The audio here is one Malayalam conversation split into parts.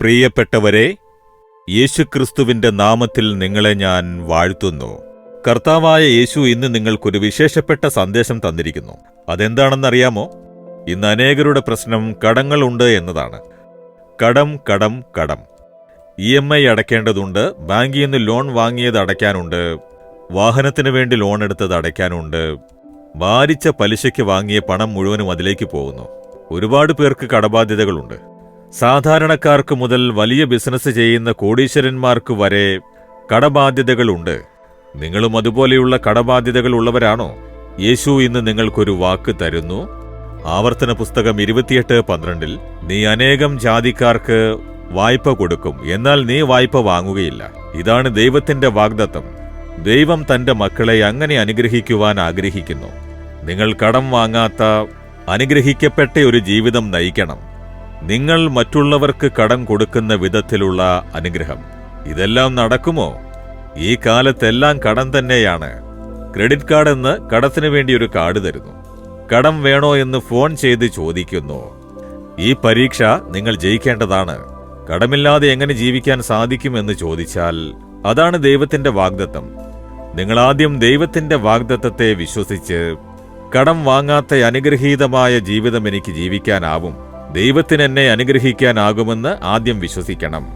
പ്രിയപ്പെട്ടവരെ യേശുക്രിസ്തുവിന്റെ നാമത്തിൽ നിങ്ങളെ ഞാൻ വാഴ്ത്തുന്നു. കർത്താവായ യേശു ഇന്ന് നിങ്ങൾക്കൊരു വിശേഷപ്പെട്ട സന്ദേശം തന്നിരിക്കുന്നു. അതെന്താണെന്നറിയാമോ? ഇന്ന് അനേകരുടെ പ്രശ്നം കടങ്ങളുണ്ട് എന്നതാണ്. കടം കടം കടം. ഇ എം ഐ അടയ്ക്കേണ്ടതുണ്ട് ബാങ്കിൽ നിന്ന് ലോൺ വാങ്ങിയത് അടയ്ക്കാനുണ്ട് വാഹനത്തിന് വേണ്ടി ലോൺ എടുത്തത് അടയ്ക്കാനുണ്ട് വാരിച്ച പലിശയ്ക്ക് വാങ്ങിയ പണം മുഴുവനും അതിലേക്ക് പോകുന്നു. ഒരുപാട് പേർക്ക് കടബാധ്യതകളുണ്ട്. സാധാരണക്കാർക്ക് മുതൽ വലിയ ബിസിനസ് ചെയ്യുന്ന കോടീശ്വരന്മാർക്ക് വരെ കടബാധ്യതകളുണ്ട്. നിങ്ങളും അതുപോലെയുള്ള കടബാധ്യതകൾ ഉള്ളവരാണോ? യേശു ഇന്ന് നിങ്ങൾക്കൊരു വാക്ക് തരുന്നു. ആവർത്തന പുസ്തകം ഇരുപത്തിയെട്ട് പന്ത്രണ്ടിൽ നീ അനേകം ജാതിക്കാർക്ക് വായ്പ കൊടുക്കും എന്നാൽ നീ വായ്പ വാങ്ങുകയില്ല. ഇതാണ് ദൈവത്തിന്റെ വാഗ്ദത്തം. ദൈവം തന്റെ മക്കളെ അങ്ങനെ അനുഗ്രഹിക്കുവാൻ ആഗ്രഹിക്കുന്നു. നിങ്ങൾ കടം വാങ്ങാത്ത അനുഗ്രഹിക്കപ്പെട്ട ഒരു ജീവിതം നയിക്കണം. നിങ്ങൾ മറ്റുള്ളവർക്ക് കടം കൊടുക്കുന്ന വിധത്തിലുള്ള അനുഗ്രഹം. ഇതെല്ലാം നടക്കുമോ? ഈ കാലത്തെല്ലാം കടം തന്നെയാണ്. ക്രെഡിറ്റ് കാർഡ് എന്ന് കടത്തിനു വേണ്ടി ഒരു കാർഡ് തരുന്നു. കടം വേണോ എന്ന് ഫോൺ ചെയ്ത് ചോദിക്കുന്നു. ഈ പരീക്ഷ നിങ്ങൾ ജയിക്കേണ്ടതാണ്. കടമില്ലാതെ എങ്ങനെ ജീവിക്കാൻ സാധിക്കുമെന്ന് ചോദിച്ചാൽ അതാണ് ദൈവത്തിന്റെ വാഗ്ദത്തം. നിങ്ങൾ ആദ്യം ദൈവത്തിന്റെ വാഗ്ദത്തത്തെ വിശ്വസിച്ച് കടം വാങ്ങാത്ത അനുഗ്രഹീതമായ ജീവിതം എനിക്ക് ജീവിക്കാനാവും. ദൈവത്തിന് എന്നെ അനുഗ്രഹിക്കാനാകുമെന്ന് ആദ്യം വിശ്വസിക്കണം.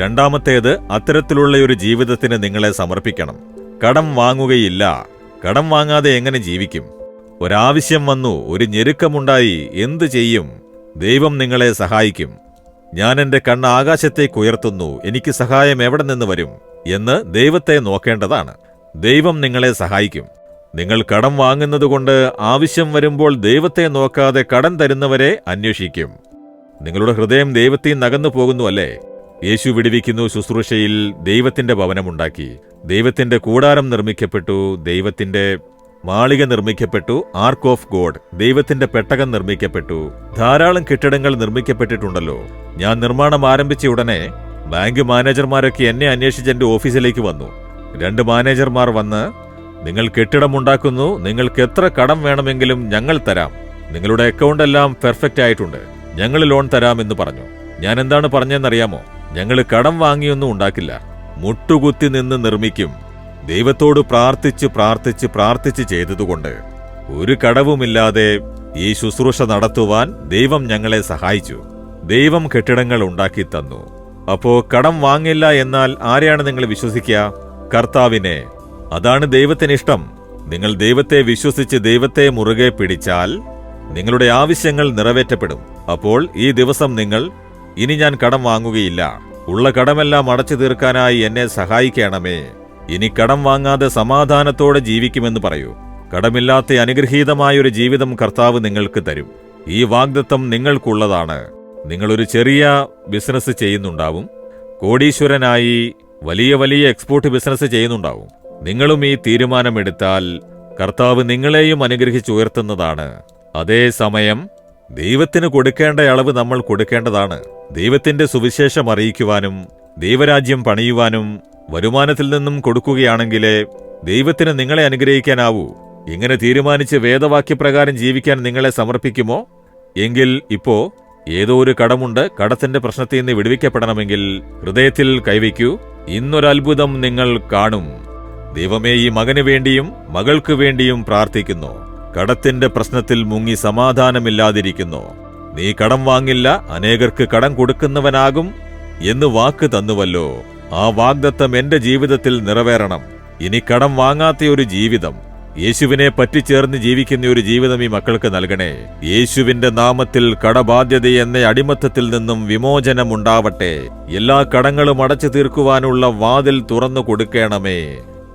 രണ്ടാമത്തേത് അത്തരത്തിലുള്ള ഒരു ജീവിതത്തിന് നിങ്ങളെ സമർപ്പിക്കണം. കടം വാങ്ങുകയില്ല. കടം വാങ്ങാതെ എങ്ങനെ ജീവിക്കും? ഒരാവശ്യം വന്നു ഒരു ഞെരുക്കമുണ്ടായി എന്തു ചെയ്യും? ദൈവം നിങ്ങളെ സഹായിക്കും. ഞാൻ എന്റെ കണ്ണ് ആകാശത്തേക്ക് ഉയർത്തുന്നു എനിക്ക് സഹായം എവിടെ നിന്ന് വരും? എന്ന് ദൈവത്തെ നോക്കേണ്ടതാണ്. ദൈവം നിങ്ങളെ സഹായിക്കും. നിങ്ങൾ കടം വാങ്ങുന്നതുകൊണ്ട് ആവശ്യം വരുമ്പോൾ ദൈവത്തെ നോക്കാതെ കടം തരുന്നവരെ അന്വേഷിക്കും. നിങ്ങളുടെ ഹൃദയം ദൈവത്തിൽ നകന്നു പോകുന്നുവല്ലേ യേശു വിടിവിക്കുന്നു ശുശ്രൂഷയിൽ ദൈവത്തിന്റെ ഭവനമുണ്ടാക്കി. ദൈവത്തിന്റെ കൂടാരം നിർമ്മിക്കപ്പെട്ടു ദൈവത്തിന്റെ മാളിക നിർമ്മിക്കപ്പെട്ടു ആർക്ക് ഓഫ് ഗോഡ് ദൈവത്തിന്റെ പെട്ടകം നിർമ്മിക്കപ്പെട്ടു. ധാരാളം കെട്ടിടങ്ങൾ നിർമ്മിക്കപ്പെട്ടിട്ടുണ്ടല്ലോ. ഞാൻ നിർമ്മാണം ആരംഭിച്ച ഉടനെ ബാങ്ക് മാനേജർമാരൊക്കെ എന്നെ അന്വേഷിച്ച് എന്റെ ഓഫീസിലേക്ക് വന്നു. രണ്ട് മാനേജർമാർ വന്ന് നിങ്ങൾ കെട്ടിടമുണ്ടാക്കുന്നു നിങ്ങൾക്ക് എത്ര കടം വേണമെങ്കിലും ഞങ്ങൾ തരാം. നിങ്ങളുടെ അക്കൗണ്ട് എല്ലാം പെർഫെക്റ്റ് ആയിട്ടുണ്ട്. ഞങ്ങൾ ലോൺ തരാമെന്ന് പറഞ്ഞു. ഞാൻ എന്താണ് പറഞ്ഞതെന്നറിയാമോ ഞങ്ങൾ കടം വാങ്ങിയൊന്നും ഉണ്ടാക്കില്ല. മുട്ടുകുത്തി നിന്ന് നിർമ്മിക്കും. ദൈവത്തോട് പ്രാർത്ഥിച്ച് പ്രാർത്ഥിച്ച് പ്രാർത്ഥിച്ച് ചെയ്തതുകൊണ്ട് ഒരു കടവുമില്ലാതെ ഈ ശുശ്രൂഷ നടത്തുവാൻ ദൈവം ഞങ്ങളെ സഹായിച്ചു. ദൈവം കെട്ടിടങ്ങൾ ഉണ്ടാക്കി തന്നു. അപ്പോ കടം വാങ്ങില്ല എന്നാൽ ആരെയാണ് നിങ്ങൾ വിശ്വസിക്കുക? കർത്താവിനെ. അതാണ് ദൈവത്തിന് ഇഷ്ടം. നിങ്ങൾ ദൈവത്തെ വിശ്വസിച്ച് ദൈവത്തെ മുറുകെ പിടിച്ചാൽ നിങ്ങളുടെ ആവശ്യങ്ങൾ നിറവേറ്റപ്പെടും. അപ്പോൾ ഈ ദിവസം നിങ്ങൾ ഇനി ഞാൻ കടം വാങ്ങുകയില്ല. ഉള്ള കടമെല്ലാം അടച്ചു തീർക്കാനായി എന്നെ സഹായിക്കണമേ. ഇനി കടം വാങ്ങാതെ സമാധാനത്തോടെ ജീവിക്കുമെന്ന് പറയൂ. കടമില്ലാത്ത അനുഗ്രഹീതമായൊരു ജീവിതം കർത്താവ് നിങ്ങൾക്ക് തരും. ഈ വാഗ്ദത്തം നിങ്ങൾക്കുള്ളതാണ്. നിങ്ങളൊരു ചെറിയ ബിസിനസ് ചെയ്യുന്നുണ്ടാവും. കോടീശ്വരനായി വലിയ വലിയ എക്സ്പോർട്ട് ബിസിനസ് ചെയ്യുന്നുണ്ടാവും. നിങ്ങളും ഈ തീരുമാനമെടുത്താൽ കർത്താവ് നിങ്ങളെയും അനുഗ്രഹിച്ചുയർത്തുന്നതാണ് അതേസമയം ദൈവത്തിന് കൊടുക്കേണ്ട അളവ് നമ്മൾ കൊടുക്കേണ്ടതാണ്. ദൈവത്തിന്റെ സുവിശേഷം അറിയിക്കുവാനും ദൈവരാജ്യം പണിയുവാനും വരുമാനത്തിൽ നിന്നും കൊടുക്കുകയാണെങ്കിലേ ദൈവത്തിന് നിങ്ങളെ അനുഗ്രഹിക്കാനാവൂ. ഇങ്ങനെ തീരുമാനിച്ച് വേദവാക്യപ്രകാരം ജീവിക്കാൻ നിങ്ങളെ സമർപ്പിക്കുമോ? എങ്കിൽ ഇപ്പോ ഏതോ ഒരു കടമുണ്ട് കടത്തിന്റെ പ്രശ്നത്തിൽ നിന്ന് വിടുവിക്കപ്പെടണമെങ്കിൽ ഹൃദയത്തിൽ കൈവയ്ക്കൂ. ഇന്നൊരത്ഭുതം നിങ്ങൾ കാണും. ദൈവമേ ഈ മകന് വേണ്ടിയും മകൾക്ക് വേണ്ടിയും പ്രാർത്ഥിക്കുന്നു. കടത്തിന്റെ പ്രശ്നത്തിൽ മുങ്ങി സമാധാനമില്ലാതിരിക്കുന്നു. നീ കടം വാങ്ങില്ല അനേകർക്ക് കടം കൊടുക്കുന്നവനാകും എന്ന് വാക്ക് തന്നുവല്ലോ. ആ വാഗ്ദത്തം എന്റെ ജീവിതത്തിൽ നിറവേറണം. ഇനി കടം വാങ്ങാത്ത ഒരു ജീവിതം യേശുവിനെ പറ്റിച്ചേർന്ന് ജീവിക്കുന്ന ഒരു ജീവിതം ഈ മക്കൾക്ക് നൽകണേ. യേശുവിന്റെ നാമത്തിൽ കടബാധ്യത എന്ന അടിമത്തത്തിൽ നിന്നും വിമോചനമുണ്ടാവട്ടെ. എല്ലാ കടങ്ങളും അടച്ചു തീർക്കുവാനുള്ള വാതിൽ തുറന്നു കൊടുക്കണമേ.